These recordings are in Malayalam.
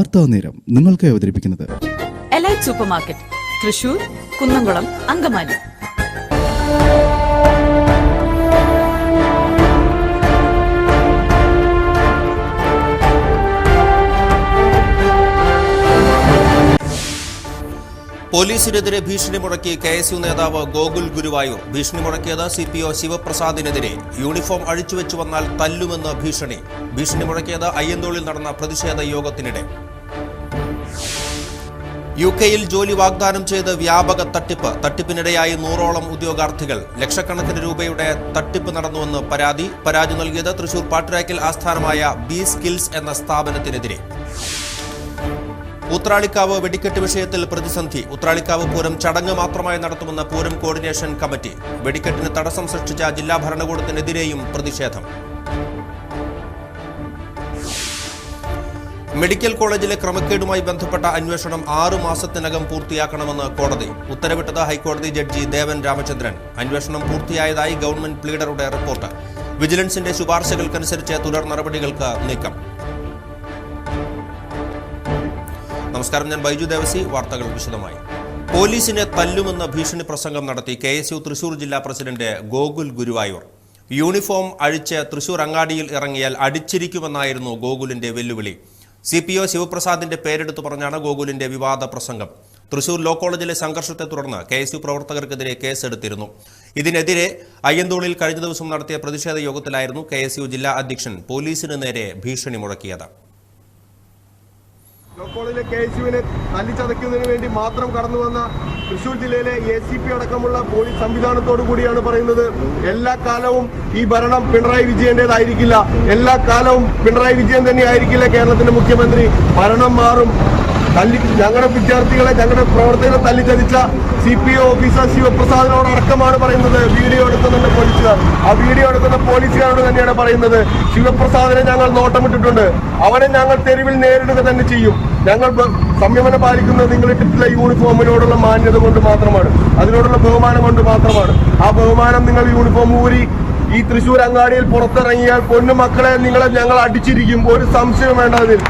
വാർത്താ നേരം നിങ്ങൾക്ക് അവതരിപ്പിക്കുന്നത്. Elite super market Thrissur Kunnamkulam Angamaly. പോലീസിനെതിരെ ഭീഷണി മുടക്കി കെ എസ് യു നേതാവ് ഗോകുൽ ഗുരുവായൂർ. ഭീഷണി മുടക്കിയത് സി പി ഒ ശിവപ്രസാദിനെതിരെ. യൂണിഫോം അഴിച്ചുവെച്ചു വന്നാൽ തല്ലുമെന്ന് ഭീഷണി. ഭീഷണി മുടക്കിയത് അയ്യന്തോളിൽ നടന്ന പ്രതിഷേധ യോഗത്തിനിടെ. യു കെയിൽ ജോലി വാഗ്ദാനം ചെയ്ത് വ്യാപക തട്ടിപ്പ്. തട്ടിപ്പിനിടെയായി നൂറോളം ഉദ്യോഗാർത്ഥികൾ. ലക്ഷക്കണക്കിന് രൂപയുടെ തട്ടിപ്പ് നടന്നുവെന്ന് പരാതി. പരാതി നൽകിയത് തൃശൂർ പാട്ടുരാക്കിൽ ആസ്ഥാനമായ ബി സ്കിൽസ് എന്ന സ്ഥാപനത്തിനെതിരെ. ഉത്രാളിക്കാവ് വെടിക്കെട്ട് വിഷയത്തിൽ പ്രതിസന്ധി. ഉത്രാളിക്കാവ് പൂരം ചടങ്ങ് മാത്രമായി നടത്തുമെന്ന പൂരം കോർഡിനേഷൻ കമ്മിറ്റി. വെടിക്കെട്ടിന് തടസ്സം സൃഷ്ടിച്ച ജില്ലാ ഭരണകൂടത്തിനെതിരെയും പ്രതിഷേധം. മെഡിക്കൽ കോളേജിലെ ക്രമക്കേടുമായി ബന്ധപ്പെട്ട അന്വേഷണം ആറു മാസത്തിനകം പൂർത്തിയാക്കണമെന്ന് കോടതി. ഉത്തരവിട്ടത് ഹൈക്കോടതി ജഡ്ജി ദേവൻ രാമചന്ദ്രൻ. അന്വേഷണം പൂർത്തിയായതായി ഗവൺമെന്റ് പ്ലീഡറുടെ റിപ്പോർട്ട്. വിജിലൻസിന്റെ ശുപാർശകൾക്കനുസരിച്ച് തുടർ നടപടികൾക്ക് നീക്കം. നമസ്കാരം ഞാൻ ബൈജു ദേവസി. വാർത്തകൾ വിശദമായി. പോലീസിനെ തല്ലുമെന്ന ഭീഷണി പ്രസംഗം നടത്തി കെ എസ് യു തൃശൂർ ജില്ലാ പ്രസിഡന്റ് ഗോകുൽ ഗുരുവായൂർ. യൂണിഫോം അഴിച്ച് തൃശൂർ അങ്ങാടിയിൽ ഇറങ്ങിയാൽ അടിച്ചിരിക്കുമെന്നായിരുന്നു ഗോകുലിന്റെ വെല്ലുവിളി. സി പി ഒ ശിവപ്രസാദിന്റെ പേരെടുത്തു പറഞ്ഞാണ് ഗോകുലിന്റെ വിവാദ പ്രസംഗം. തൃശൂർ ലോ കോളേജിലെ സംഘർഷത്തെ തുടർന്ന് കെ എസ് യു പ്രവർത്തകർക്കെതിരെ കേസെടുത്തിരുന്നു. ഇതിനെതിരെ അയ്യന്തോളിൽ കഴിഞ്ഞ ദിവസം നടത്തിയ പ്രതിഷേധ യോഗത്തിലായിരുന്നു കെ ജില്ലാ അധ്യക്ഷൻ പോലീസിന് നേരെ ഭീഷണി മുഴക്കിയത്. ലോക്കോളിലെ കെ എസ് യുവിനെ തല്ലിച്ചതയ്ക്കുന്നതിന് വേണ്ടി മാത്രം കടന്നു വന്ന തൃശൂർ ജില്ലയിലെ എ സി പി അടക്കമുള്ള പോലീസ് സംവിധാനത്തോടു കൂടിയാണ് പറയുന്നത്. എല്ലാ കാലവും ഈ ഭരണം പിണറായി വിജയന്റേതായിരിക്കില്ല. എല്ലാ കാലവും പിണറായി വിജയൻ തന്നെയായിരിക്കില്ല കേരളത്തിന്റെ മുഖ്യമന്ത്രി. ഭരണം മാറും. തല്ലി ഞങ്ങളുടെ വിദ്യാർത്ഥികളെ ഞങ്ങളുടെ പ്രവർത്തകരെ തല്ലിച്ചതിച്ച സി പി ഒ ഓഫീസർ ശിവപ്രസാദിനോട് അടക്കമാണ് പറയുന്നത്. വീഡിയോ എടുക്കുന്നുണ്ട് പോലീസുകാർ. ആ വീഡിയോ എടുക്കുന്ന പോലീസുകാരോട് തന്നെയാണ് പറയുന്നത്. ശിവപ്രസാദിനെ ഞങ്ങൾ നോട്ടമിട്ടിട്ടുണ്ട്. അവനെ ഞങ്ങൾ തെരുവിൽ നേരിടുക തന്നെ ചെയ്യും. ഞങ്ങൾ സംയമനം പാലിക്കുന്നത് നിങ്ങൾ ഇട്ടിട്ടുള്ള യൂണിഫോമിനോടുള്ള മാന്യത കൊണ്ട് മാത്രമാണ്. അതിനോടുള്ള ബഹുമാനം കൊണ്ട് മാത്രമാണ്. ആ ബഹുമാനം നിങ്ങൾ യൂണിഫോം ഊരി ഈ തൃശ്ശൂർ അങ്ങാടിയിൽ പുറത്തിറങ്ങിയാൽ പൊന്നു മക്കളെ നിങ്ങളെ ഞങ്ങൾ അടിച്ചിരിക്കും. ഒരു സംശയം വേണ്ട അതിൽ.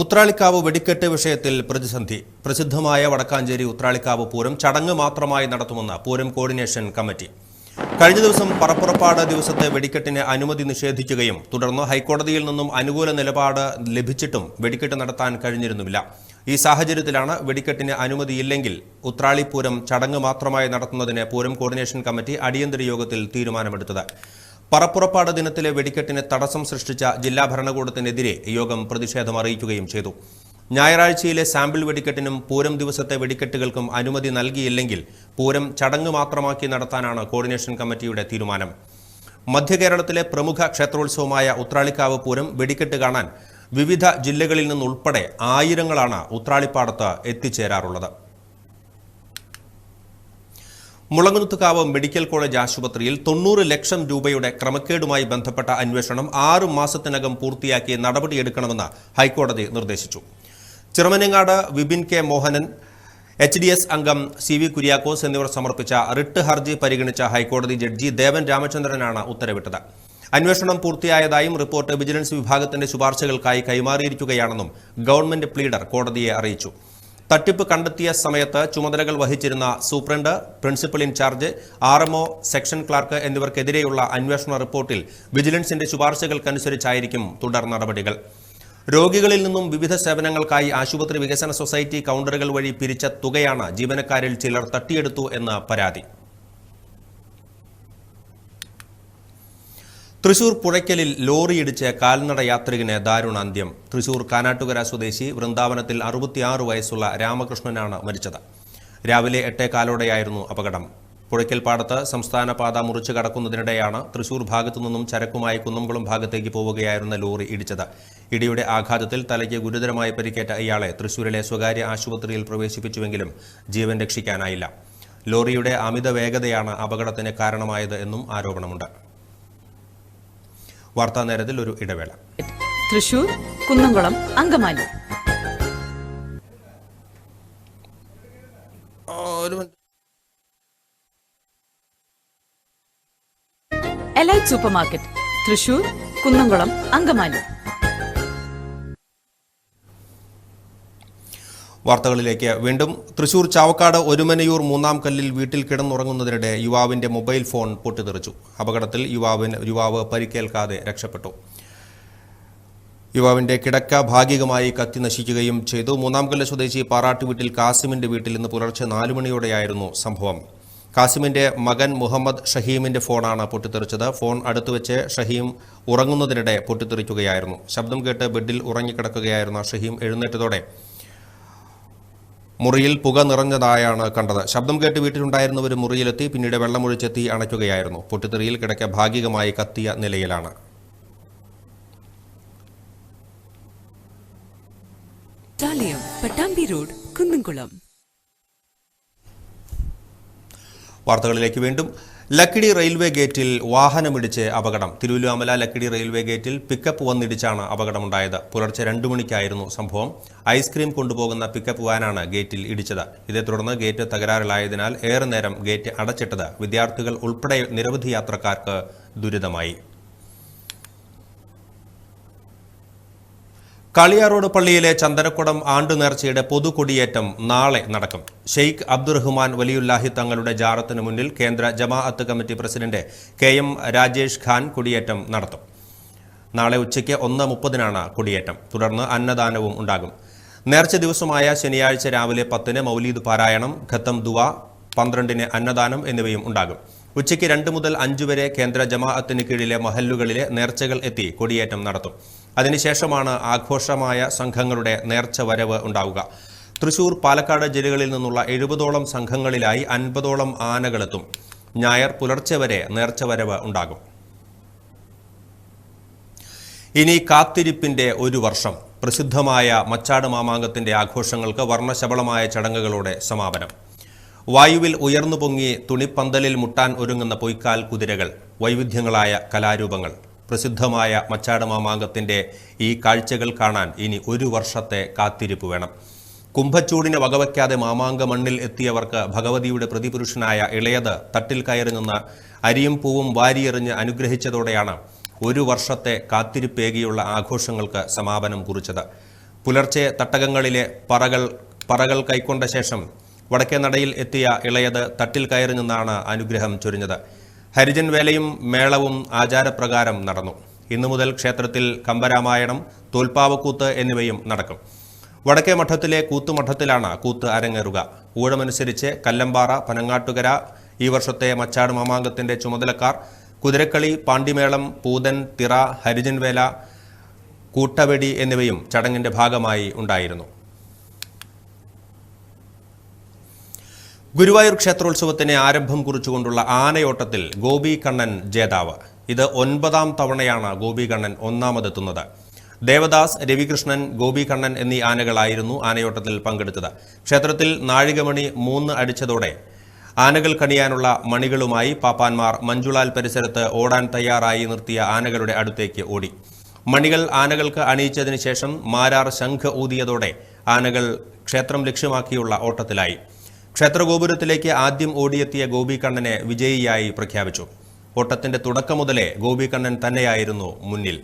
ഉത്രാളിക്കാവ് വെടിക്കെട്ട് വിഷയത്തിൽ പ്രതിസന്ധി. പ്രസിദ്ധമായ വടക്കാഞ്ചേരി ഉത്രാളിക്കാവ് പൂരം ചടങ്ങ് മാത്രമായി നടത്തുമെന്ന് പൂരം കോർഡിനേഷൻ കമ്മിറ്റി. കഴിഞ്ഞ ദിവസം പറപ്പുറപ്പാട് ദിവസത്തെ വെടിക്കെട്ടിന് അനുമതി നിഷേധിക്കുകയും തുടർന്ന് ഹൈക്കോടതിയിൽ നിന്നും അനുകൂല നിലപാട് ലഭിച്ചിട്ടും വെടിക്കെട്ട് നടത്താൻ കഴിഞ്ഞിരുന്നില്ല ഈ സാഹചര്യത്തിലാണ് വെടിക്കെട്ടിന് അനുമതിയില്ലെങ്കിൽ ഉത്രാളിപൂരം ചടങ്ങ് മാത്രമായി നടത്തുന്നതിന് പൂരം കോർഡിനേഷൻ കമ്മിറ്റി അടിയന്തര യോഗത്തിൽ തീരുമാനമെടുത്തത്. പറപ്പുറപ്പാട് ദിനത്തിലെ വെടിക്കെട്ടിന് തടസ്സം സൃഷ്ടിച്ച ജില്ലാ ഭരണകൂടത്തിനെതിരെ യോഗം പ്രതിഷേധം അറിയിക്കുകയും ചെയ്തു. ഞായറാഴ്ചയിലെ സാമ്പിൾ വെടിക്കെട്ടിനും പൂരം ദിവസത്തെ വെടിക്കെട്ടുകൾക്കും അനുമതി നൽകിയില്ലെങ്കിൽ പൂരം ചടങ്ങ് മാത്രമാക്കി നടത്താനാണ് കോർഡിനേഷൻ കമ്മിറ്റിയുടെ തീരുമാനം. മധ്യ കേരളത്തിലെ പ്രമുഖ ക്ഷേത്രോത്സവമായ ഉത്രാളിക്കാവ് പൂരം വെടിക്കെട്ട് കാണാൻ വിവിധ ജില്ലകളിൽ നിന്നുൾപ്പെടെ ആയിരങ്ങളാണ് ഉത്രാളിപ്പാടത്ത് എത്തിച്ചേരാറുള്ളത്. മുളങ്ങുത്തുകാവ് മെഡിക്കൽ കോളേജ് ആശുപത്രിയിൽ തൊണ്ണൂറ് ലക്ഷം രൂപയുടെ ക്രമക്കേടുമായി ബന്ധപ്പെട്ട അന്വേഷണം ആറു മാസത്തിനകം പൂർത്തിയാക്കി നടപടിയെടുക്കണമെന്ന് ഹൈക്കോടതി നിർദ്ദേശിച്ചു. Chiramanangad Vipin K Mohanan H D S അംഗം സി വി കുര്യാക്കോസ് എന്നിവർ സമർപ്പിച്ച റിട്ട് ഹർജി പരിഗണിച്ച ഹൈക്കോടതി ജഡ്ജി ദേവൻ രാമചന്ദ്രനാണ് ഉത്തരവിട്ടത്. അന്വേഷണം പൂർത്തിയായതായും റിപ്പോർട്ട് വിജിലൻസ് വിഭാഗത്തിന്റെ ശുപാർശകൾക്കായി കൈമാറിയിരിക്കുകയാണെന്നും ഗവൺമെന്റ് പ്ലീഡർ കോടതിയെ അറിയിച്ചു. തട്ടിപ്പ് കണ്ടെത്തിയ സമയത്ത് ചുമതലകൾ വഹിച്ചിരുന്ന superintendent principal in-charge R MO section clerk എന്നിവർക്കെതിരെയുള്ള അന്വേഷണ റിപ്പോർട്ടിൽ വിജിലൻസിന്റെ ശുപാർശകൾക്കനുസരിച്ചായിരിക്കും തുടർ നടപടികൾ. രോഗികളിൽ നിന്നും വിവിധ സേവനങ്ങൾക്കായി ആശുപത്രി വികസന സൊസൈറ്റി കൗണ്ടറുകൾ വഴി പിരിച്ച തുകയാണ് ജീവനക്കാരിൽ ചിലർ തട്ടിയെടുത്തു എന്ന് പരാതി. തൃശൂർ പുഴയ്ക്കലിൽ ലോറിയിടിച്ച് കാൽനട യാത്രികന് ദാരുണാന്ത്യം. തൃശൂർ കാനാട്ടുകര സ്വദേശി വൃന്ദാവനത്തിൽ അറുപത്തിയാറ് വയസ്സുള്ള രാമകൃഷ്ണനാണ് മരിച്ചത്. രാവിലെ എട്ടേ കാലോടെയായിരുന്നു അപകടം. പുഴയ്ക്കൽ പാടത്ത് സംസ്ഥാന പാത മുറിച്ചു കടക്കുന്നതിനിടെയാണ് തൃശൂർ ഭാഗത്തു നിന്നും ചരക്കുമായി കുന്നംകുളം ഭാഗത്തേക്ക് പോവുകയായിരുന്ന ലോറി ഇടിച്ചത്. ഇടിയുടെ ആഘാതത്തിൽ തലയ്ക്ക് ഗുരുതരമായി പരിക്കേറ്റ ഇയാളെ തൃശൂരിലെ സ്വകാര്യ ആശുപത്രിയിൽ പ്രവേശിപ്പിച്ചുവെങ്കിലും ജീവൻ രക്ഷിക്കാനായില്ല. ലോറിയുടെ അമിത വേഗതയാണ് അപകടത്തിന് കാരണമായത് എന്നും ആരോപണമുണ്ട്. വാർത്താ നേരത്തിൽ ഒരു ഇടവേള. Thrissur Kunnamkulam Angamaly. Elite supermarket Thrissur Kunnamkulam Angamaly. വാർത്തകളിലേക്ക്. വീണ്ടും തൃശൂർ ചാവക്കാട് ഒരുമനയൂർ മൂന്നാം കല്ലിൽ വീട്ടിൽ കിടന്നുറങ്ങുന്നതിനിടെ യുവാവിന്റെ മൊബൈൽ ഫോൺ പൊട്ടിത്തെറിച്ചു. അപകടത്തിൽ യുവാവിന് യുവാവ് പരിക്കേൽക്കാതെ രക്ഷപ്പെട്ടു. യുവാവിന്റെ കിടക്ക ഭാഗികമായി കത്തി നശിക്കുകയും ചെയ്തു. മൂന്നാംകല്ല് സ്വദേശി പാറാട്ട് വീട്ടിൽ കാസിമിന്റെ വീട്ടിൽ ഇന്ന് പുലർച്ചെ നാലു മണിയോടെയായിരുന്നു സംഭവം. കാസിമിന്റെ മകൻ മുഹമ്മദ് ഷഹീമിന്റെ ഫോണാണ് പൊട്ടിത്തെറിച്ചത്. ഫോൺ അടുത്തു വെച്ച് ഷഹീം ഉറങ്ങുന്നതിനിടെ പൊട്ടിത്തെറിക്കുകയായിരുന്നു. ശബ്ദം കേട്ട് ബെഡിൽ ഉറങ്ങിക്കിടക്കുകയായിരുന്ന ഷഹീം എഴുന്നേറ്റതോടെ മുറിയിൽ പുക നിറഞ്ഞതായാണ് കണ്ടത്. ശബ്ദം കേട്ട് വീട്ടിലുണ്ടായിരുന്നവർ മുറിയിലെത്തി പിന്നീട് വെള്ളമൊഴിച്ചെത്തി അണയ്ക്കുകയായിരുന്നു. പൊട്ടിത്തെറിയിൽ കിടക്ക ഭാഗികമായി കത്തിയ നിലയിലാണ്. പട്ടാമ്പി റോഡ് കുന്നംകുളം വാർത്തകളിലേക്ക് വീണ്ടും ലക്കിടി റെയിൽവേ ഗേറ്റിൽ വാഹനമിടിച്ച് അപകടം. തിരുവല്ലുവാമല ലക്കിടി റെയിൽവേ ഗേറ്റിൽ പിക്കപ്പ് വന്നിടിച്ചാണ് അപകടമുണ്ടായത്. പുലർച്ചെ രണ്ടു മണിക്കായിരുന്നു സംഭവം. ഐസ്ക്രീം കൊണ്ടുപോകുന്ന പിക്കപ്പ് വാനാണ് ഗേറ്റിൽ ഇടിച്ചത്. ഇതേ തുടർന്ന് ഗേറ്റ് തകരാറിലായതിനാൽ ഏറെ നേരം ഗേറ്റ് അടച്ചിട്ടത് വിദ്യാർത്ഥികൾ ഉൾപ്പെടെ നിരവധി യാത്രക്കാർക്ക് ദുരിതമായി. കളിയാറോഡ് പള്ളിയിലെ ചന്ദനക്കുടം ആണ്ടുനേർച്ചയുടെ പൊതുകൊടിയേറ്റം നാളെ നടക്കും. ഷെയ്ഖ് അബ്ദുറഹ്മാൻ വലിയുല്ലാഹി തങ്ങളുടെ ജാറത്തിന് മുന്നിൽ കേന്ദ്ര ജമാഅത്ത് committee president K M Rajesh Khan കൊടിയേറ്റം നടത്തും. നാളെ ഉച്ചയ്ക്ക് ഒന്ന് മുപ്പതിനാണ് കൊടിയേറ്റം. തുടർന്ന് അന്നദാനവും ഉണ്ടാകും. നേർച്ച ദിവസമായ ശനിയാഴ്ച രാവിലെ പത്തിന് മൗലീദ് പാരായണം ഖത്തം ദുവ പന്ത്രണ്ടിന് അന്നദാനം എന്നിവയും ഉണ്ടാകും. ഉച്ചയ്ക്ക് രണ്ട് മുതൽ അഞ്ച് വരെ കേന്ദ്ര ജമാഅത്തിന് കീഴിലെ മഹല്ലുകളിലെ നേർച്ചകൾ എത്തി കൊടിയേറ്റം നടത്തും. അതിനുശേഷമാണ് ആഘോഷമായ സംഘങ്ങളുടെ നേർച്ച വരവ് ഉണ്ടാവുക. തൃശൂർ പാലക്കാട് ജില്ലകളിൽ നിന്നുള്ള എഴുപതോളം സംഘങ്ങളിലായി അൻപതോളം ആനകളെത്തും. ഞായർ പുലർച്ചെ വരെ നേർച്ച വരവ് ഉണ്ടാകും. ഇനി കാത്തിരിപ്പിന്റെ ഒരു വർഷം. പ്രസിദ്ധമായ മച്ചാട് മാമാങ്കത്തിന്റെ ആഘോഷങ്ങൾക്ക് വർണശബളമായ ചടങ്ങുകളോടെ സമാപനം. വായുവിൽ ഉയർന്നു പൊങ്ങി തുണിപ്പന്തലിൽ മുട്ടാൻ ഒരുങ്ങുന്ന പൊയ്ക്കാൽ കുതിരകൾ വൈവിധ്യങ്ങളായ കലാരൂപങ്ങൾ. പ്രസിദ്ധമായ മച്ചാടമാമാങ്കത്തിന്റെ ഈ കാഴ്ചകൾ കാണാൻ ഇനി ഒരു വർഷത്തെ കാത്തിരിപ്പ് വേണം. കുംഭച്ചൂടിനെ വകവയ്ക്കാതെ മാമാങ്ക മണ്ണിൽ എത്തിയവർക്ക് ഭഗവതിയുടെ പ്രതിപുരുഷനായ ഇളയത് തട്ടിൽ കയറി നിന്ന് അരിയും പൂവും വാരിയെറിഞ്ഞ് അനുഗ്രഹിച്ചതോടെയാണ് ഒരു വർഷത്തെ കാത്തിരിപ്പേകിയുള്ള ആഘോഷങ്ങൾക്ക് സമാപനം കുറിച്ചത്. പുലർച്ചെ തട്ടകങ്ങളിലെ പറകൾ പറകൾ കൈക്കൊണ്ട ശേഷം വടക്കേ നടയിൽ എത്തിയ ഇളയത് തട്ടിൽ കയറി നിന്നാണ് അനുഗ്രഹം ചൊരിഞ്ഞത്. ഹരിജൻ വേലയും മേളവും ആചാരപ്രകാരം നടന്നു. ഇന്നു മുതൽ ക്ഷേത്രത്തിൽ കമ്പരാമായണം തോൽപ്പാവക്കൂത്ത് എന്നിവയും നടക്കും. വടക്കേ മഠത്തിലെ കൂത്തുമഠത്തിലാണ് കൂത്ത് അരങ്ങേറുക. ഊഴമനുസരിച്ച് കല്ലമ്പാറ പനങ്ങാട്ടുകര ഈ വർഷത്തെ മച്ചാട് മാമാങ്കത്തിന്റെ ചുമതലക്കാർ കുതിരക്കളി പാണ്ടിമേളം പൂതൻ തിറ ഹരിജൻവേല കൂട്ടവെടി എന്നിവയും ചടങ്ങിന്റെ ഭാഗമായി ഉണ്ടായിരുന്നു. ഗുരുവായൂർ ക്ഷേത്രോത്സവത്തിന് ആരംഭം കുറിച്ചുകൊണ്ടുള്ള ആനയോട്ടത്തിൽ ഗോപി കണ്ണൻ ജേതാവ്. ഇത് ഒൻപതാം തവണയാണ് ഗോപി കണ്ണൻ ഒന്നാമതെത്തുന്നത്. ദേവദാസ് രവികൃഷ്ണൻ ഗോപി കണ്ണൻ എന്നീ ആനകളായിരുന്നു ആനയോട്ടത്തിൽ പങ്കെടുത്തത്. ക്ഷേത്രത്തിൽ നാഴികമണി മൂന്ന് അടിച്ചതോടെ ആനകൾ കണിയാനുള്ള മണികളുമായി പാപ്പാന്മാർ മഞ്ജുളാൽ പരിസരത്ത് ഓടാൻ തയ്യാറായി നിർത്തിയ ആനകളുടെ അടുത്തേക്ക് ഓടി. മണികൾ ആനകൾക്ക് അണിയിച്ചതിന് ശേഷം മാരാർ ശംഖ് ഊതിയതോടെ ആനകൾ ക്ഷേത്രം ലക്ഷ്യമാക്കിയുള്ള ഓട്ടത്തിലായി. ക്ഷേത്രഗോപുരത്തിലേക്ക് ആദ്യം ഓടിയെത്തിയ ഗോപികണ്ണനെ വിജയിയായി പ്രഖ്യാപിച്ചു. ഓട്ടത്തിന്റെ തുടക്കം മുതലേ ഗോപികണ്ണൻ തന്നെയായിരുന്നു മുന്നിൽ.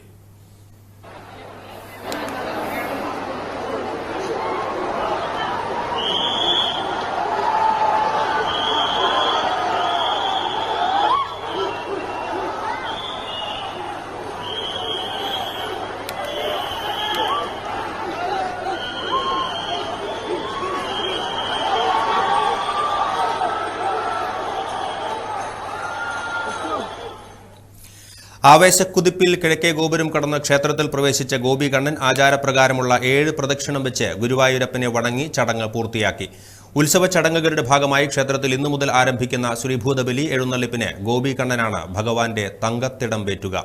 ആവേശക്കുതിപ്പിൽ കിഴക്കേ ഗോപുരം കടന്ന് ക്ഷേത്രത്തിൽ പ്രവേശിച്ച ഗോപികണ്ണൻ ആചാരപ്രകാരമുള്ള ഏഴ് പ്രദക്ഷിണം വെച്ച് ഗുരുവായൂരപ്പനെ വണങ്ങി ചടങ്ങ് പൂർത്തിയാക്കി. ഉത്സവ ചടങ്ങുകളുടെ ഭാഗമായി ക്ഷേത്രത്തിൽ ഇന്നു മുതൽ ആരംഭിക്കുന്ന ശ്രീഭൂതബലി എഴുന്നള്ളിപ്പിന് ഗോപികണ്ണനാണ് ഭഗവാന്റെ തങ്കത്തിടം വേറ്റുക.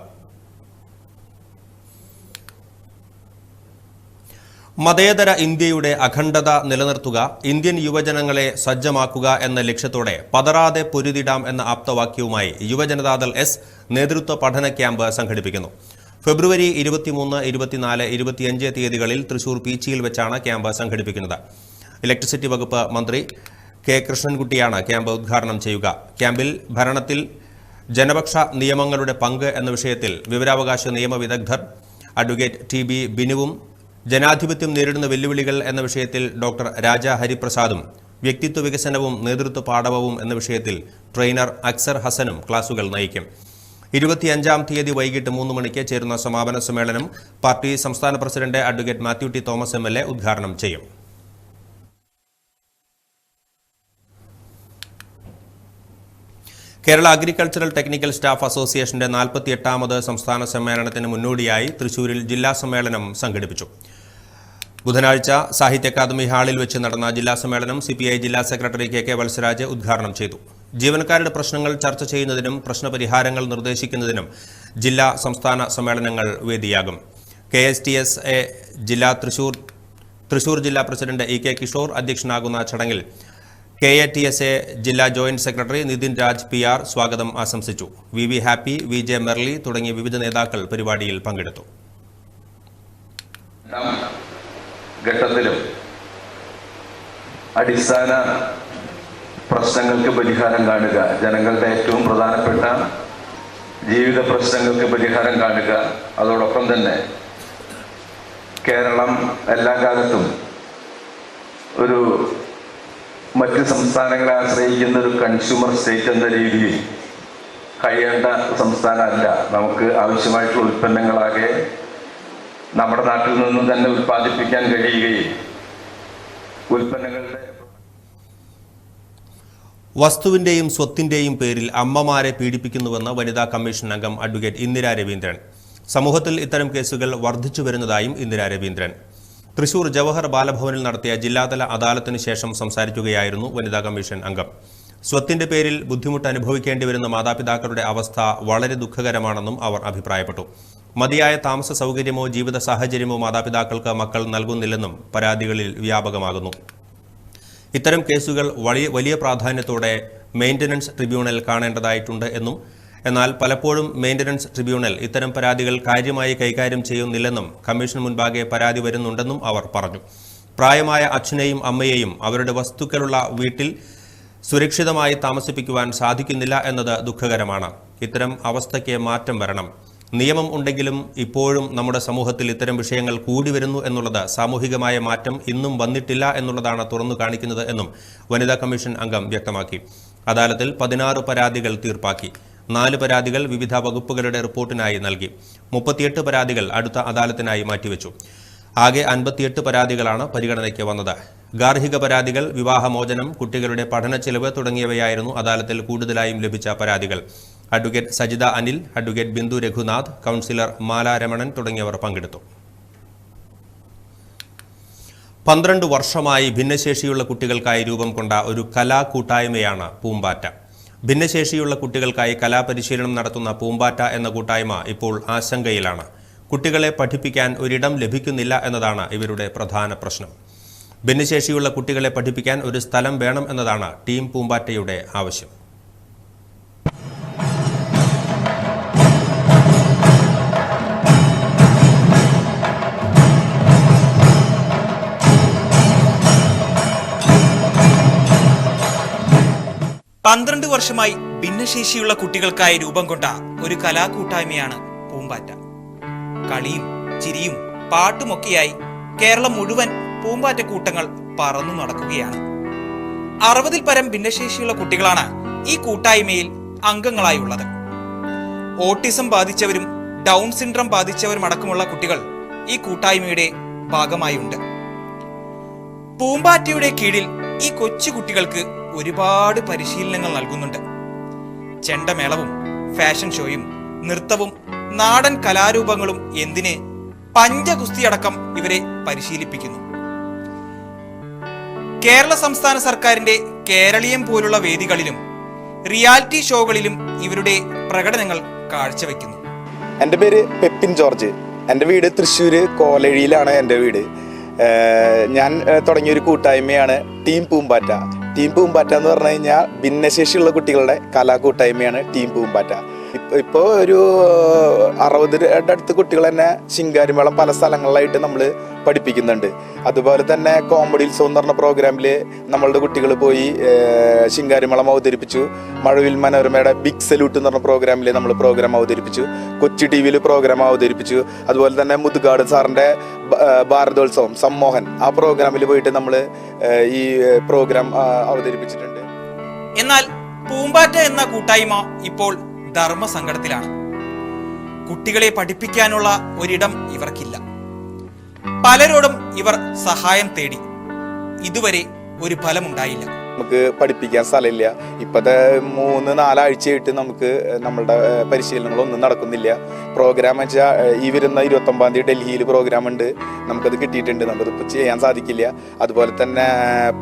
മതേതര ഇന്ത്യയുടെ അഖണ്ഡത നിലനിർത്തുക ഇന്ത്യൻ യുവജനങ്ങളെ സജ്ജമാക്കുക എന്ന ലക്ഷ്യത്തോടെ പതറാതെ പൊരുതിടാം എന്ന ആപ്തവാക്യവുമായി യുവജനതാദൾ എസ് നേതൃത്വ പഠന ക്യാമ്പ് സംഘടിപ്പിക്കുന്നു. ഫെബ്രുവരി ഇരുപത്തിമൂന്ന് ഇരുപത്തിനാല് ഇരുപത്തിയഞ്ച് തീയതികളിൽ തൃശൂർ പീച്ചിയിൽ വെച്ചാണ് ക്യാമ്പ് സംഘടിപ്പിക്കുന്നത്. ഇലക്ട്രിസിറ്റി വകുപ്പ് മന്ത്രി കെ കൃഷ്ണൻകുട്ടിയാണ് ക്യാമ്പ് ഉദ്ഘാടനം ചെയ്യുക. ക്യാമ്പിൽ ഭരണത്തിൽ ജനപക്ഷ നിയമങ്ങളുടെ പങ്ക് എന്ന വിഷയത്തിൽ വിവരാവകാശ നിയമ വിദഗ്ധർ അഡ്വക്കേറ്റ് ടി ബി ബിനുവും ജനാധിപത്യം നേരിടുന്ന വെല്ലുവിളികൾ എന്ന വിഷയത്തിൽ ഡോക്ടർ രാജ ഹരിപ്രസാദും വ്യക്തിത്വ വികസനവും നേതൃത്വ പാഠവവും എന്ന വിഷയത്തിൽ ട്രെയിനർ അക്സർ ഹസനും ക്ലാസുകൾ നയിക്കും. ഇരുപത്തിയഞ്ചാം തീയതി വൈകിട്ട് മൂന്ന് മണിക്ക് ചേരുന്ന സമാപന സമ്മേളനം പാർട്ടി സംസ്ഥാന president advocate Mathew T Thomas M L ഉദ്ഘാടനം ചെയ്യും. കേരള അഗ്രികൾച്ചറൽ ടെക്നിക്കൽ സ്റ്റാഫ് അസോസിയേഷന്റെ നാൽപ്പത്തിയെട്ടാമത് സംസ്ഥാന സമ്മേളനത്തിന് മുന്നോടിയായി തൃശൂരിൽ ജില്ലാ സമ്മേളനം സംഘടിപ്പിച്ചു. ബുധനാഴ്ച സാഹിത്യ അക്കാദമി ഹാളിൽ വെച്ച് നടന്ന ജില്ലാ സമ്മേളനം സിപിഐ ജില്ലാ സെക്രട്ടറി കെ കെ വത്സരാജ് ഉദ്ഘാടനം ചെയ്തു. ജീവനക്കാരുടെ പ്രശ്നങ്ങൾ ചർച്ച ചെയ്യുന്നതിനും പ്രശ്നപരിഹാരങ്ങൾ നിർദ്ദേശിക്കുന്നതിനും ജില്ലാ സംസ്ഥാന സമ്മേളനങ്ങൾ വേദിയാകും. K S T S A ജില്ലാ തൃശൂർ തൃശൂർ ജില്ലാ പ്രസിഡന്റ് ഇ കെ കിഷോർ അധ്യക്ഷനാകുന്ന ചടങ്ങിൽ K A T S A ജില്ലാ joint secretary Nithin Raj P R സ്വാഗതം ആശംസിച്ചു. V V Happy V J Merly തുടങ്ങിയ വിവിധ നേതാക്കൾ പരിപാടിയിൽ പങ്കെടുത്തു. ഘട്ടത്തിലും അടിസ്ഥാന പ്രശ്നങ്ങൾക്ക് പരിഹാരം കാണുക. ജനങ്ങളുടെ ഏറ്റവും പ്രധാനപ്പെട്ട ജീവിത പ്രശ്നങ്ങൾക്ക് പരിഹാരം കാണുക. അതോടൊപ്പം തന്നെ കേരളം എല്ലാ കാലത്തും ഒരു മറ്റ് സംസ്ഥാനങ്ങളെ ആശ്രയിക്കുന്ന ഒരു കൺസ്യൂമർ സ്റ്റേറ്റ് എന്ന രീതിയിൽ കഴിയേണ്ട സംസ്ഥാനമല്ല. നമുക്ക് ആവശ്യമായിട്ടുള്ള ഉൽപ്പന്നങ്ങളാകെ നമ്മുടെ നാട്ടിൽ നിന്നും തന്നെ ഉൽപ്പാദിപ്പിക്കാൻ കഴിയുകയും ഉൽപ്പന്നങ്ങളുടെ വസ്തുവിന്റെയും സ്വത്തിന്റെയും പേരിൽ അമ്മമാരെ പീഡിപ്പിക്കുന്നുവെന്ന് വനിതാ കമ്മീഷൻ അംഗം അഡ്വക്കേറ്റ് ഇന്ദിര രവീന്ദ്രൻ. സമൂഹത്തിൽ ഇത്തരം കേസുകൾ വർദ്ധിച്ചു വരുന്നതായും ഇന്ദിര രവീന്ദ്രൻ. തൃശൂർ ജവഹർ ബാലഭവനിൽ നടത്തിയ ജില്ലാതല അദാലത്തിന് ശേഷം സംസാരിക്കുകയായിരുന്നു വനിതാ കമ്മീഷൻ അംഗം. സ്വത്തിന്റെ പേരിൽ ബുദ്ധിമുട്ട് അനുഭവിക്കേണ്ടി വരുന്ന മാതാപിതാക്കളുടെ അവസ്ഥ വളരെ ദുഃഖകരമാണെന്നും അവർ അഭിപ്രായപ്പെട്ടു. മതിയായ താമസ സൗകര്യമോ ജീവിത സാഹചര്യമോ മാതാപിതാക്കൾക്ക് മക്കൾ നൽകുന്നില്ലെന്നും പരാതികളിൽ വ്യാപകമാകുന്നു. ഇത്തരം കേസുകൾ വലിയ വലിയ പ്രാധാന്യത്തോടെ മെയിന്റനൻസ് ട്രിബ്യൂണൽ കാണേണ്ടതായിട്ടുണ്ട് എന്നും എന്നാൽ പലപ്പോഴും മെയിന്റനൻസ് ട്രിബ്യൂണൽ ഇത്തരം പരാതികൾ കാര്യമായി കൈകാര്യം ചെയ്യുന്നില്ലെന്നും കമ്മീഷൻ മുൻപാകെ പരാതി വരുന്നുണ്ടെന്നും അവർ പറഞ്ഞു. പ്രായമായ അച്ഛനെയും അമ്മയെയും അവരുടെ വസ്തുക്കളുള്ള വീട്ടിൽ സുരക്ഷിതമായി താമസിപ്പിക്കുവാൻ സാധിക്കുന്നില്ല എന്നത് ദുഃഖകരമാണ്. ഇത്തരം അവസ്ഥയ്ക്ക് മാറ്റം വരണം. നിയമം ഉണ്ടെങ്കിലും ഇപ്പോഴും നമ്മുടെ സമൂഹത്തിൽ ഇത്തരം വിഷയങ്ങൾ കൂടി വരുന്നു എന്നുള്ളത് സാമൂഹികമായ മാറ്റം ഇന്നും വന്നിട്ടില്ല എന്നുള്ളതാണ് തുറന്നു കാണിക്കുന്നത് എന്നും വനിതാ കമ്മീഷൻ അംഗം വ്യക്തമാക്കി. അദാലത്തിൽ പതിനാറ് പരാതികൾ തീർപ്പാക്കി. നാല് പരാതികൾ വിവിധ വകുപ്പുകളുടെ റിപ്പോർട്ടിനായി നൽകി. മുപ്പത്തിയെട്ട് പരാതികൾ അടുത്ത അദാലത്തിനായി മാറ്റിവെച്ചു. ആകെ അൻപത്തിയെട്ട് പരാതികളാണ് പരിഗണനയ്ക്ക് വന്നത്. ഗാർഹിക പരാതികൾ വിവാഹമോചനം കുട്ടികളുടെ പഠന ചെലവ് തുടങ്ങിയവയായിരുന്നു അദാലത്തിൽ കൂടുതലായും ലഭിച്ച പരാതികൾ. Advocate Sajitha Anil advocate Bindu Raghunath councillor Malaramanan തുടങ്ങിയവർ പങ്കെടുത്തു. പന്ത്രണ്ട് വർഷമായി ഭിന്നശേഷിയുള്ള കുട്ടികൾക്കായി രൂപം കൊണ്ട ഒരു കലാകൂട്ടായ്മയാണ് പൂമ്പാറ്റ. ഭിന്നശേഷിയുള്ള കുട്ടികൾക്കായി കലാപരിശീലനം നടത്തുന്ന പൂമ്പാറ്റ എന്ന കൂട്ടായ്മ ഇപ്പോൾ ആശങ്കയിലാണ്. കുട്ടികളെ പഠിപ്പിക്കാൻ ഒരിടം ലഭിക്കുന്നില്ല എന്നതാണ് ഇവരുടെ പ്രധാന പ്രശ്നം. ഭിന്നശേഷിയുള്ള കുട്ടികളെ പഠിപ്പിക്കാൻ ഒരു സ്ഥലം വേണം എന്നതാണ് ടീം പൂമ്പാറ്റയുടെ ആവശ്യം. പന്ത്രണ്ട് വർഷമായി ഭിന്നശേഷിയുള്ള കുട്ടികൾക്കായി രൂപം കൊണ്ട ഒരു കലാകൂട്ടായ്മയാണ് പൂമ്പാറ്റ. കളിയും ചിരിയും പാട്ടുമൊക്കെയായി കേരളം മുഴുവൻ പൂമ്പാറ്റ കൂട്ടങ്ങൾ പറന്നു നടക്കുകയാണ്. അറുപതിൽ പരം ഭിന്നശേഷിയുള്ള കുട്ടികളാണ് ഈ കൂട്ടായ്മയിൽ അംഗങ്ങളായുള്ളത്. ഓട്ടിസം ബാധിച്ചവരും ഡൗൺ സിൻഡ്രം ബാധിച്ചവരും അടക്കമുള്ള കുട്ടികൾ ഈ കൂട്ടായ്മയുടെ ഭാഗമായുണ്ട്. പൂമ്പാറ്റയുടെ കീഴിൽ ഈ കൊച്ചു കുട്ടികൾക്ക് ഒരുപാട് പരിശീലനങ്ങൾ നൽകുന്നുണ്ട്. ചെണ്ടമേളവും ഫാഷൻ ഷോയും നൃത്തവും നാടൻ കലാരൂപങ്ങളും എന്തിന് പഞ്ചഗുസ്തിയടക്കം ഇവരെ പരിശീലിപ്പിക്കുന്നു. കേരള സംസ്ഥാന സർക്കാരിന്റെ കേരളീയം പോലുള്ള വേദികളിലും റിയാലിറ്റി ഷോകളിലും ഇവരുടെ പ്രകടനങ്ങൾ കാഴ്ചവെക്കുന്നു. എന്റെ പേര് പെപ്പിൻ ജോർജ്. എന്റെ വീട് തൃശ്ശൂർ കോലഴിയിലാണ് എന്റെ വീട്. ഞാൻ തുടങ്ങിയ ഒരു കൂട്ടായ്മയാണ് ടീം പൂമ്പാറ്റ. ടീം പൂമ്പാറ്റ എന്ന് പറഞ്ഞു കഴിഞ്ഞാൽ ഭിന്നശേഷിയുള്ള കുട്ടികളുടെ കലാകൂട്ടായ്മയാണ് ടീം പൂമ്പാറ്റ ഇപ്പൊ ഇപ്പോ ഒരു അറുപതിന്റെ അടുത്ത് കുട്ടികൾ തന്നെ ശിങ്കാരിമേളം പല സ്ഥലങ്ങളിലായിട്ട് നമ്മൾ പഠിപ്പിക്കുന്നുണ്ട്. അതുപോലെ തന്നെ കോമഡി ഉത്സവം എന്ന് പറഞ്ഞ പ്രോഗ്രാമിൽ നമ്മളുടെ കുട്ടികൾ പോയി ശിങ്കാരിമേളം അവതരിപ്പിച്ചു. മഴവിൽ മനോരമയുടെ ബിഗ് സല്യൂട്ട് എന്ന് പറഞ്ഞ പ്രോഗ്രാമിൽ നമ്മൾ പ്രോഗ്രാം അവതരിപ്പിച്ചു. കൊച്ചി ടി വിയിൽ പ്രോഗ്രാം അവതരിപ്പിച്ചു. അതുപോലെ തന്നെ മുതുകാട് ഏഹ്, ഭാരതോത്സവം സമ്മോഹൻ. ആ പ്രോഗ്രാമിൽ പോയിട്ട് നമ്മൾ ഈ പ്രോഗ്രാം അവതരിപ്പിച്ചിട്ടുണ്ട്. എന്നാൽ പൂമ്പാറ്റ എന്ന കൂട്ടായ്മ ഇപ്പോൾ ധർമ്മസങ്കടത്തിലാണ്. കുട്ടികളെ പഠിപ്പിക്കാനുള്ള ഒരിടം ഇവർക്കില്ല. പലരോടും ഇവർ സഹായം തേടി ഇതുവരെ ഒരു ഫലമുണ്ടായില്ല. നമുക്ക് പഠിപ്പിക്കാൻ സ്ഥലമില്ല. ഇപ്പോഴത്തെ മൂന്ന് നാലാഴ്ചയായിട്ട് നമുക്ക് നമ്മളുടെ പരിശീലനങ്ങളൊന്നും നടക്കുന്നില്ല. പ്രോഗ്രാം വെച്ചാൽ ഈ വരുന്ന ഇരുപത്തൊമ്പതാം തീയതി ഡൽഹിയിൽ പ്രോഗ്രാം ഉണ്ട്. നമുക്കത് കിട്ടിയിട്ടുണ്ട്. നമുക്കിപ്പോൾ ചെയ്യാൻ സാധിക്കില്ല. അതുപോലെ തന്നെ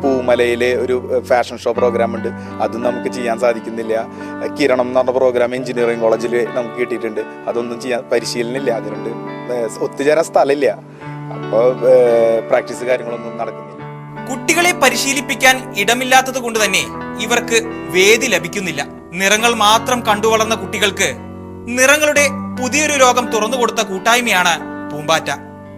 പൂമലയിൽ ഒരു ഫാഷൻ ഷോ പ്രോഗ്രാം ഉണ്ട്. അതും നമുക്ക് ചെയ്യാൻ സാധിക്കുന്നില്ല. കിരണം എന്ന് പറഞ്ഞ പ്രോഗ്രാം എഞ്ചിനീയറിംഗ് കോളേജിൽ നമുക്ക് കിട്ടിയിട്ടുണ്ട്. അതൊന്നും ചെയ്യാൻ പരിശീലനമില്ല. അതിനുണ്ട് ഒത്തുചേരാൻ സ്ഥലമില്ല. അപ്പോൾ പ്രാക്ടീസ് കാര്യങ്ങളൊന്നും നടക്കുന്നില്ല. കുട്ടികളെ പരിശീലിപ്പിക്കാൻ ഇടമില്ലാത്തത് കൊണ്ട് തന്നെ ഇവർക്ക് വേദി ലഭിക്കുന്നില്ല. നിറങ്ങൾ മാത്രം കണ്ടുവളർന്ന കുട്ടികൾക്ക് നിറങ്ങളുടെ പുതിയൊരു ലോകം തുറന്നുകൊടുത്ത കൂട്ടായ്മയാണ് പൂമ്പാറ്റ.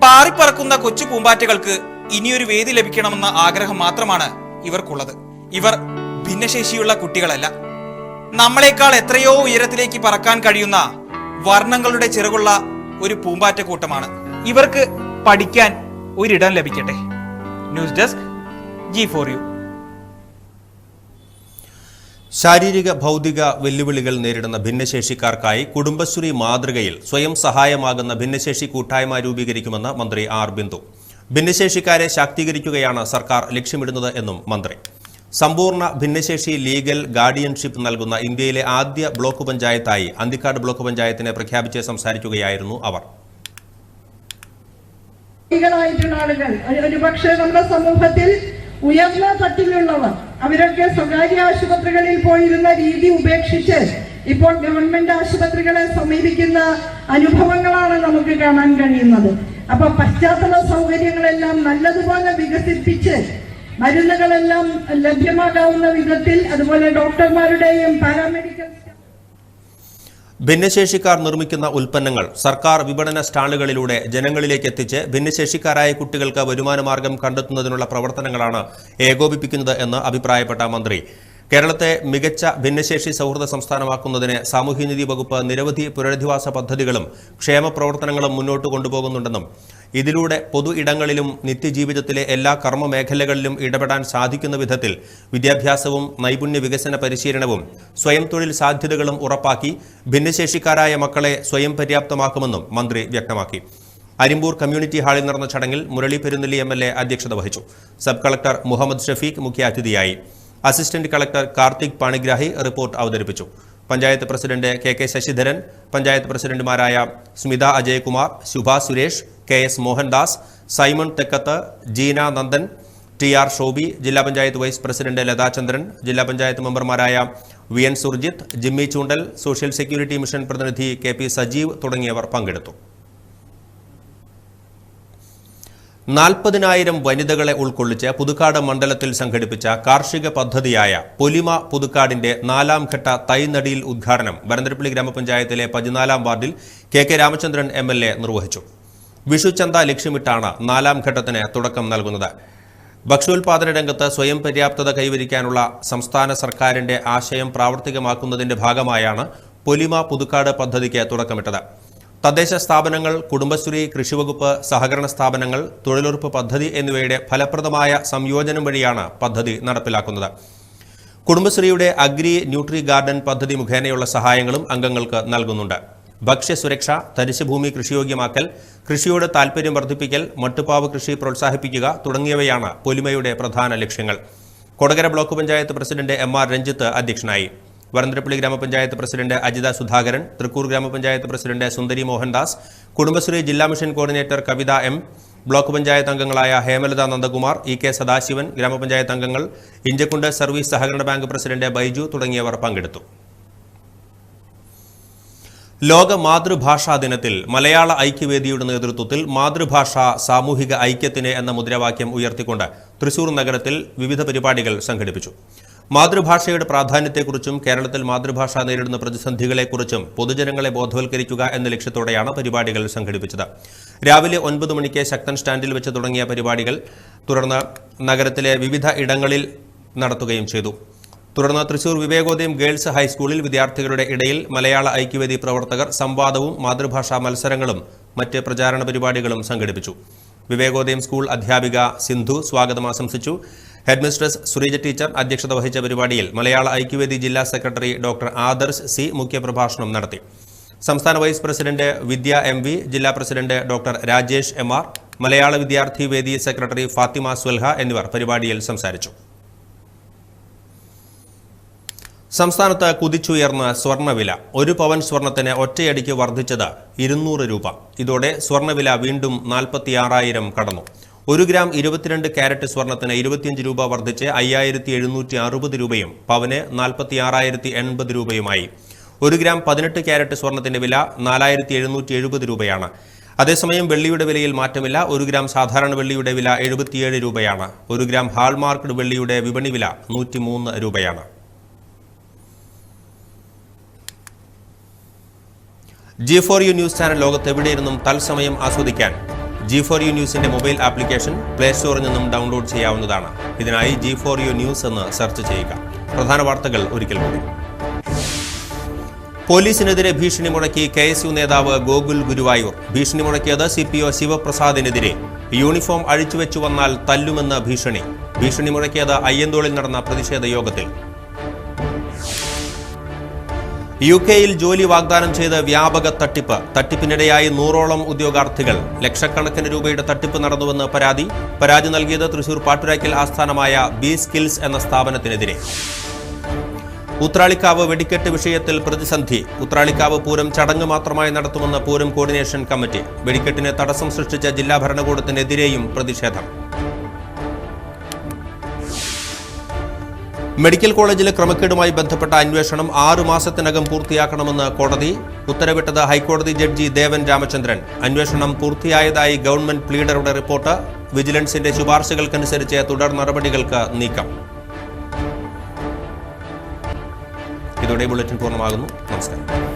പാറിപ്പറക്കുന്ന കൊച്ചു പൂമ്പാറ്റകൾക്ക് ഇനിയൊരു വേദി ലഭിക്കണമെന്ന ആഗ്രഹം മാത്രമാണ് ഇവർക്കുള്ളത്. ഇവർ ഭിന്നശേഷിയുള്ള കുട്ടികളല്ല. നമ്മളെക്കാൾ എത്രയോ ഉയരത്തിലേക്ക് പറക്കാൻ കഴിയുന്ന വർണങ്ങളുടെ ചിറകുള്ള ഒരു പൂമ്പാറ്റ കൂട്ടമാണ്. ഇവർക്ക് പഠിക്കാൻ ഒരിടം ലഭിക്കട്ടെ. News desk G four U ശാരീരിക ഭൗതിക വെല്ലുവിളികൾ നേരിടുന്ന ഭിന്നശേഷിക്കാർക്കായി കുടുംബശ്രീ മാതൃകയിൽ സ്വയം സഹായമാകുന്ന ഭിന്നശേഷി കൂട്ടായ്മ രൂപീകരിക്കുമെന്ന് മന്ത്രി ആർ ബിന്ദു. ഭിന്നശേഷിക്കാരെ ശാക്തീകരിക്കുകയാണ് സർക്കാർ ലക്ഷ്യമിടുന്നത് എന്നും മന്ത്രി. സമ്പൂർണ ഭിന്നശേഷി ലീഗൽ ഗാർഡിയൻഷിപ്പ് നൽകുന്ന ഇന്ത്യയിലെ ആദ്യ ബ്ലോക്ക് പഞ്ചായത്തായി അന്തിക്കാട് ബ്ലോക്ക് പഞ്ചായത്തിനെ പ്രഖ്യാപിച്ച് സംസാരിക്കുകയായിരുന്നു അവർ. ായിട്ടുള്ള ആളുകൾ ഒരു- ഒരുപക്ഷെ നമ്മുടെ സമൂഹത്തിൽ ഉയർന്ന തട്ടിലുള്ളവർ അവരൊക്കെ സ്വകാര്യ ആശുപത്രികളിൽ പോയിരുന്ന രീതി ഉപേക്ഷിച്ച് ഇപ്പോൾ ഗവൺമെന്റ് ആശുപത്രികളെ സമീപിക്കുന്ന അനുഭവങ്ങളാണ് നമുക്ക് കാണാൻ കഴിയുന്നത്. അപ്പൊ പശ്ചാത്തല സൗകര്യങ്ങളെല്ലാം നല്ലതുപോലെ വികസിപ്പിച്ച് മരുന്നുകളെല്ലാം ലഭ്യമാകാവുന്ന വിധത്തിൽ അതുപോലെ ഡോക്ടർമാരുടെയും പാരാമെഡിക്കൽ ഭിന്നശേഷിക്കാർ നിർമ്മിക്കുന്ന ഉൽപ്പന്നങ്ങൾ സർക്കാർ വിപണന സ്റ്റാളുകളിലൂടെ ജനങ്ങളിലേക്ക് എത്തിച്ച് ഭിന്നശേഷിക്കാരായ കുട്ടികൾക്ക് വരുമാനമാർഗം കണ്ടെത്തുന്നതിനുള്ള പ്രവർത്തനങ്ങളാണ് ഏകോപിപ്പിക്കുന്നത് എന്ന് അഭിപ്രായപ്പെട്ട മന്ത്രി. കേരളത്തെ മികച്ച ഭിന്നശേഷി സൗഹൃദ സംസ്ഥാനമാക്കുന്നതിന് സാമൂഹ്യനീതി വകുപ്പ് നിരവധി പുനരധിവാസ പദ്ധതികളും ക്ഷേമ പ്രവർത്തനങ്ങളും മുന്നോട്ട് കൊണ്ടുപോകുന്നുണ്ടെന്നും ഇതിലൂടെ പൊതു ഇടങ്ങളിലും നിത്യജീവിതത്തിലെ എല്ലാ കർമ്മ മേഖലകളിലും ഇടപെടാൻ സാധിക്കുന്ന വിധത്തിൽ വിദ്യാഭ്യാസവും നൈപുണ്യ വികസന പരിശീലനവും സ്വയം തൊഴിൽ സാധ്യതകളും ഉറപ്പാക്കി ഭിന്നശേഷിക്കാരായ മക്കളെ സ്വയം പര്യാപ്തമാക്കുമെന്നും മന്ത്രി വ്യക്തമാക്കി. അരിമ്പൂർ കമ്മ്യൂണിറ്റി ഹാളിൽ നടന്ന ചടങ്ങിൽ Murali Perunnelly M L A അധ്യക്ഷത വഹിച്ചു. സബ് കളക്ടർ മുഹമ്മദ് ഷഫീഖ് മുഖ്യാതിഥിയായി. Assistant collector Karthik Panigrahi report അവതരിപ്പിച്ചു. Panchayat president K K Sasidharan panchayat പ്രസിഡന്റുമാരായ Smitha Ajaykumar Shubha Suresh K S Mohandas Simon Thekkath Jeena Nandan T R Shobi ജില്ലാ പഞ്ചായത്ത് വൈസ് പ്രസിഡന്റ് ലതാചന്ദ്രൻ ജില്ലാ പഞ്ചായത്ത് മെമ്പർമാരായ V N Surjith Jimmy Choondal social security mission പ്രതിനിധി കെ പി സജീവ് തുടങ്ങിയവർ പങ്കെടുത്തു. നാൽപ്പതിനായിരം വനിതകളെ ഉൾക്കൊള്ളിച്ച് പുതുക്കാട് മണ്ഡലത്തിൽ സംഘടിപ്പിച്ച കാർഷിക പദ്ധതിയായ പൊലിമ പുതുക്കാടിന്റെ നാലാം ഘട്ട തൈനടിയിൽ ഉദ്ഘാടനം വരന്തരപ്പള്ളി ഗ്രാമപഞ്ചായത്തിലെ പതിനാലാം വാർഡിൽ കെ കെ രാമചന്ദ്രൻ എം നിർവഹിച്ചു. വിഷുചന്ത ലക്ഷ്യമിട്ടാണ് നാലാം ഘട്ടത്തിന് തുടക്കം നൽകുന്നത്. ഭക്ഷ്യോൽപാദന രംഗത്ത് സ്വയം പര്യാപ്തത കൈവരിക്കാനുള്ള സംസ്ഥാന സർക്കാരിന്റെ ആശയം പ്രാവർത്തികമാക്കുന്നതിന്റെ ഭാഗമായാണ് പൊലിമ പുതുക്കാട് പദ്ധതിക്ക് തുടക്കമിട്ടത്. തദ്ദേശ സ്ഥാപനങ്ങൾ കുടുംബശ്രീ കൃഷിവകുപ്പ് സഹകരണ സ്ഥാപനങ്ങൾ തൊഴിലുറപ്പ് പദ്ധതി എന്നിവയുടെ ഫലപ്രദമായ സംയോജനം വഴിയാണ് പദ്ധതി നടപ്പിലാക്കുന്നത്. കുടുംബശ്രീയുടെ അഗ്രി ന്യൂട്രി ഗാർഡൻ പദ്ധതി മുഖേനയുള്ള സഹായങ്ങളും അംഗങ്ങൾക്ക് നൽകുന്നുണ്ട്. ഭക്ഷ്യസുരക്ഷ തരിശുഭൂമി കൃഷിയോഗ്യമാക്കൽ കൃഷിയോട് താൽപ്പര്യം വർദ്ധിപ്പിക്കൽ മട്ടുപ്പാവ് കൃഷി പ്രോത്സാഹിപ്പിക്കുക തുടങ്ങിയവയാണ് പൊലിമയുടെ പ്രധാന ലക്ഷ്യങ്ങൾ. Kodakara block panchayat president M R Ranjith അധ്യക്ഷനായി. വരന്തരപ്പള്ളി ഗ്രാമപഞ്ചായത്ത് പ്രസിഡന്റ് അജിത സുധാകരൻ തൃക്കൂർ ഗ്രാമപഞ്ചായത്ത് പ്രസിഡന്റ് സുന്ദരി മോഹൻദാസ് കുടുംബശ്രീ ജില്ലാ mission coordinator Kavitha M block panchayat അംഗങ്ങളായ ഹേമലത നന്ദകുമാർ ഇ കെ സദാശിവൻ ഗ്രാമപഞ്ചായത്ത് അംഗങ്ങൾ ഇഞ്ചക്കുണ്ട് സർവീസ് സഹകരണ ബാങ്ക് പ്രസിഡന്റ് ബൈജു തുടങ്ങിയവർ പങ്കെടുത്തു. ലോക മാതൃഭാഷാ ദിനത്തിൽ മലയാള ഐക്യവേദിയുടെ നേതൃത്വത്തിൽ മാതൃഭാഷ സാമൂഹിക ഐക്യത്തിന് എന്ന മുദ്രാവാക്യം ഉയർത്തിക്കൊണ്ട് തൃശൂർ നഗരത്തിൽ വിവിധ പരിപാടികൾ സംഘടിപ്പിച്ചു. മാതൃഭാഷയുടെ പ്രാധാന്യത്തെക്കുറിച്ചും കേരളത്തിൽ മാതൃഭാഷ നേരിടുന്ന പ്രതിസന്ധികളെക്കുറിച്ചും പൊതുജനങ്ങളെ ബോധവൽക്കരിക്കുക എന്ന ലക്ഷ്യത്തോടെയാണ് പരിപാടികൾ സംഘടിപ്പിച്ചത്. രാവിലെ ഒൻപത് മണിക്ക് ശക്തൻ സ്റ്റാൻഡിൽ വെച്ച് തുടങ്ങിയ പരിപാടികൾ തുടർന്ന് നഗരത്തിലെ വിവിധ ഇടങ്ങളിൽ നടത്തുകയും ചെയ്തു. തുടർന്ന് തൃശൂർ വിവേകോദയം ഗേൾസ് ഹൈസ്കൂളിൽ വിദ്യാർത്ഥികളുടെ ഇടയിൽ മലയാള ഐക്യവേദി പ്രവർത്തകർ സംവാദവും മാതൃഭാഷാ മത്സരങ്ങളും മറ്റ് പ്രചാരണ പരിപാടികളും സംഘടിപ്പിച്ചു. വിവേകോദയം സ്കൂൾ അധ്യാപിക സിന്ധു സ്വാഗതം ആശംസിച്ചു. ഹെഡ്മിസ്ട്രസ് സുരീജ ടീച്ചർ അധ്യക്ഷത വഹിച്ച പരിപാടിയിൽ മലയാള ഐക്യവേദി ജില്ലാ സെക്രട്ടറി ഡോക്ടർ ആദർശ് സി മുഖ്യപ്രഭാഷണം നടത്തി. സംസ്ഥാന vice president Vidya M V ജില്ലാ president doctor Rajesh M R മലയാള വിദ്യാർത്ഥി വേദി സെക്രട്ടറി ഫാത്തിമ സുൽഹ എന്നിവർ പരിപാടിയിൽ സംസാരിച്ചു. സംസ്ഥാനത്ത് കുതിച്ചുയർന്ന സ്വർണവില ഒരു പവൻ സ്വർണത്തിന് ഒറ്റയടിക്ക് വർദ്ധിച്ചത് ഇരുന്നൂറ് രൂപ. ഇതോടെ സ്വർണവില വീണ്ടും നാൽപ്പത്തിയാറായിരം കടന്നു. ഒരു ഗ്രാം ഇരുപത്തിരണ്ട് ക്യാരറ്റ് സ്വർണത്തിന് ഇരുപത്തിയഞ്ച് രൂപ വർദ്ധിച്ച് അയ്യായിരത്തി എഴുന്നൂറ്റി അറുപത് രൂപയും പവന് നാൽപ്പത്തിയാറായിരത്തി എൺപത് രൂപയുമായി. ഒരു ഗ്രാം പതിനെട്ട് ക്യാരറ്റ് സ്വർണത്തിന്റെ വില നാലായിരത്തി എഴുന്നൂറ്റി എഴുപത് രൂപയാണ്. അതേസമയം വെള്ളിയുടെ വിലയിൽ മാറ്റമില്ല. ഒരു ഗ്രാം സാധാരണ വെള്ളിയുടെ വില എഴുപത്തിയേഴ് രൂപയാണ്. ഒരു ഗ്രാം ഹാൾമാർക്ക്ഡ് വെള്ളിയുടെ വിപണി വില നൂറ്റിമൂന്ന് രൂപയാണ്. G four U news channel ലോകത്ത് എവിടെയിരുന്നും തത്സമയം ആസ്വദിക്കാൻ ജി ഫോർ യു ന്യൂസിന്റെ മൊബൈൽ ആപ്ലിക്കേഷൻ പ്ലേ സ്റ്റോറിൽ നിന്നും ഡൗൺലോഡ് ചെയ്യാവുന്നതാണ്. ഇതിനായി ജി ഫോർ യു ന്യൂസ് എന്ന് സെർച്ച് ചെയ്യുക. പ്രധാന വാർത്തകൾ ഒരിക്കൽ കൂടി. പോലീസിനെതിരെ ഭീഷണി മുടക്കി കെ എസ് യു നേതാവ് ഗോകുൽ ഗുരുവായൂർ. ഭീഷണി മുടക്കിയത് സി പി ഒ ശിവപ്രസാദിനെതിരെ. യൂണിഫോം അഴിച്ചുവെച്ചു വന്നാൽ തല്ലുമെന്ന ഭീഷണി. ഭീഷണി മുഴക്കിയത് അയ്യന്തോളിൽ നടന്ന പ്രതിഷേധ യോഗത്തിൽ. യു കെയിൽ ജോലി വാഗ്ദാനം ചെയ്ത് വ്യാപക തട്ടിപ്പ്. തട്ടിപ്പിനിടെയായി നൂറോളം ഉദ്യോഗാർത്ഥികൾ. ലക്ഷക്കണക്കിന് രൂപയുടെ തട്ടിപ്പ് നടന്നുവെന്ന് പരാതി. പരാതി നൽകിയത് തൃശൂർ പാട്ടുരാക്കൽ ആസ്ഥാനമായ ബി സ്കിൽസ് എന്ന സ്ഥാപനത്തിനെതിരെ. ഉത്രാളിക്കാവ് വെടിക്കെട്ട് വിഷയത്തിൽ പ്രതിസന്ധി. ഉത്രാളിക്കാവ് പൂരം ചടങ്ങ് മാത്രമായി നടത്തുമെന്ന് പൂരം കോർഡിനേഷൻ കമ്മിറ്റി. വെടിക്കെട്ടിന് തടസ്സം സൃഷ്ടിച്ച ജില്ലാ ഭരണകൂടത്തിനെതിരെയും പ്രതിഷേധം. മെഡിക്കൽ കോളേജിലെ ക്രമക്കേടുമായി ബന്ധപ്പെട്ട അന്വേഷണം ആറു മാസത്തിനകം പൂർത്തിയാക്കണമെന്ന് കോടതി ഉത്തരവിട്ടത് ഹൈക്കോടതി ജഡ്ജി ദേവൻ രാമചന്ദ്രൻ. അന്വേഷണം പൂർത്തിയായതായി ഗവൺമെന്റ് പ്ലീഡറുടെ റിപ്പോർട്ട്. വിജിലൻസിന്റെ ശുപാർശകൾക്കനുസരിച്ച് തുടർ നടപടികൾക്ക് നീക്കം. ഇതോടെ ബുള്ളറ്റിൻ പൂർണമാകുന്നു. നമസ്കാരം.